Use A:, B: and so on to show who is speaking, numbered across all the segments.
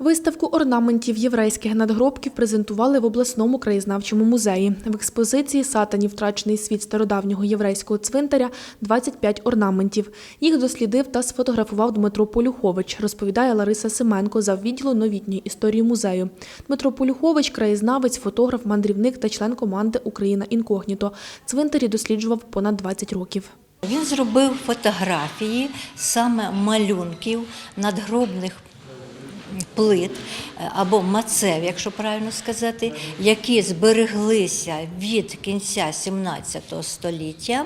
A: Виставку орнаментів єврейських надгробків презентували в обласному краєзнавчому музеї. В експозиції «Сатані втрачений світ стародавнього єврейського цвинтаря» 25 орнаментів. Їх дослідив та сфотографував Дмитро Полюхович, розповідає Лариса Семенко за відділу новітньої історії музею. Дмитро Полюхович – краєзнавець, фотограф, мандрівник та член команди «Україна інкогніто». Цвинтарі досліджував понад 20 років.
B: Він зробив фотографії саме малюнків надгробних плит е, або мацев, якщо правильно сказати, які збереглися від кінця 17 століття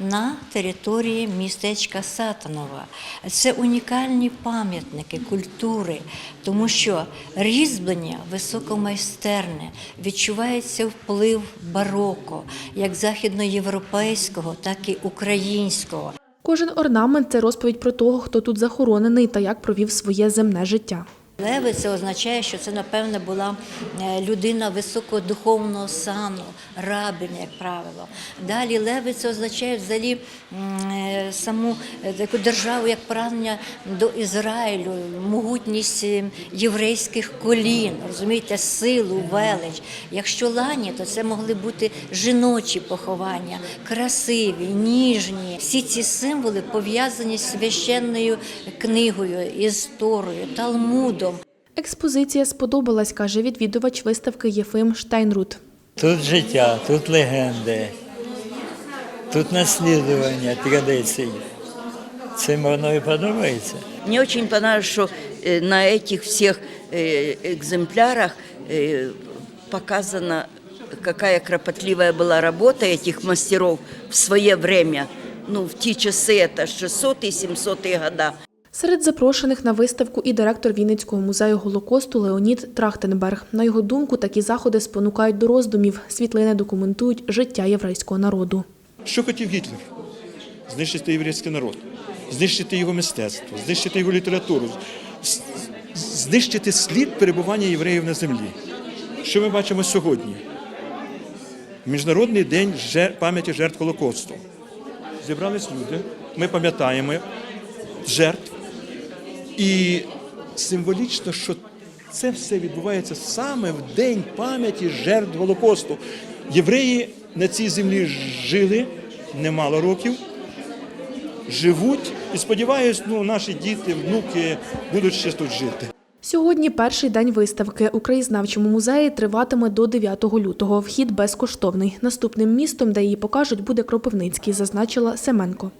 B: на території містечка Сатанова. Це унікальні пам'ятники культури, тому що різьблення високомайстерне, відчувається вплив бароко, як західноєвропейського, так і українського.
A: Кожен орнамент – це розповідь про того, хто тут захоронений та як провів своє земне життя.
B: Леви це означає, що це, напевне, була е, людина високодуховного сану, рабин, як правило. Далі леви це означає взагалі е, саму е, таку державу, як прагнення до Ізраїлю, могутність єврейських колін, розумієте, силу, велич. Якщо лані, то це могли бути жіночі поховання, красиві, ніжні. Всі ці символи пов'язані з священною книгою, із Торою, Талмудом.
A: Експозиція сподобалась, каже відвідувач виставки Єфим Штайнрут.
C: Тут життя, тут легенди, тут наслідування традицій. Це воно і подобається.
D: Мне очень понравилось, что э, на этих всех э, экземплярах э, показана, какая кропотливая была работа этих мастеров в свое время. Ну, в ті часи, это 600 и 700 года.
A: Серед запрошених на виставку і директор Вінницького музею Голокосту Леонід Трахтенберг. На його думку, такі заходи спонукають до роздумів. Світлини документують життя єврейського народу.
E: Що хотів Гітлер? Знищити єврейський народ, знищити його мистецтво, знищити його літературу, знищити слід перебування євреїв на землі. Що ми бачимо сьогодні? Міжнародний день пам'яті жертв Холокосту. Зібрались люди, ми пам'ятаємо жертв. І символічно, що це все відбувається саме в день пам'яті жертв Голокосту. Євреї на цій землі жили немало років, живуть і сподіваюсь, ну, наші діти, внуки будуть ще тут жити.
A: Сьогодні перший день виставки у краєзнавчому музеї триватиме до 9 лютого. Вхід безкоштовний. Наступним містом, де її покажуть, буде Кропивницький, зазначила Семенко.